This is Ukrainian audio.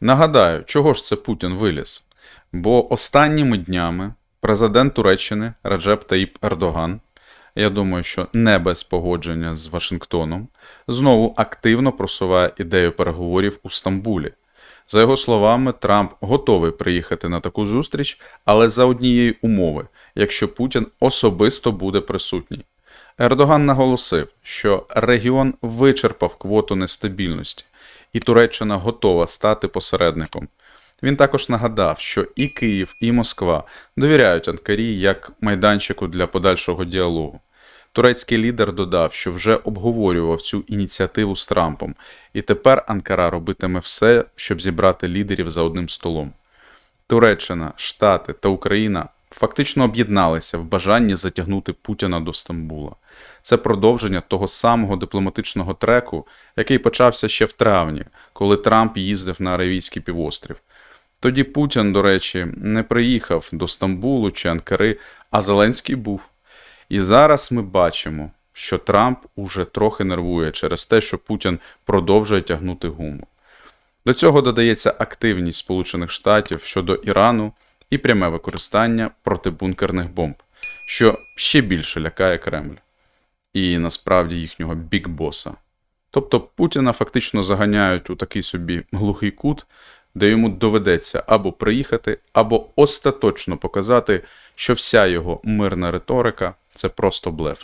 Нагадаю, чого ж це Путін виліз? Бо останніми днями президент Туреччини Раджеп Таїп Ердоган, я думаю, що не без погодження з Вашингтоном, знову активно просуває ідею переговорів у Стамбулі. За його словами, Трамп готовий приїхати на таку зустріч, але за однієї умови, якщо Путін особисто буде присутній. Ердоган наголосив, що регіон вичерпав квоту нестабільності, і Туреччина готова стати посередником. Він також нагадав, що і Київ, і Москва довіряють Анкарі як майданчику для подальшого діалогу. Турецький лідер додав, що вже обговорював цю ініціативу з Трампом, і тепер Анкара робитиме все, щоб зібрати лідерів за одним столом. Туреччина, Штати та Україна фактично об'єдналися в бажанні затягнути Путіна до Стамбула. Це продовження того самого дипломатичного треку, який почався ще в травні, коли Трамп їздив на Аравійський півострів. Тоді Путін, до речі, не приїхав до Стамбулу чи Анкари, а Зеленський був. І зараз ми бачимо, що Трамп уже трохи нервує через те, що Путін продовжує тягнути гуму. До цього додається активність Сполучених Штатів щодо Ірану і пряме використання протибункерних бомб, що ще більше лякає Кремль і насправді їхнього бікбоса. Тобто Путіна фактично заганяють у такий собі глухий кут, де йому доведеться або приїхати, або остаточно показати, що вся його мирна риторика це просто блеф.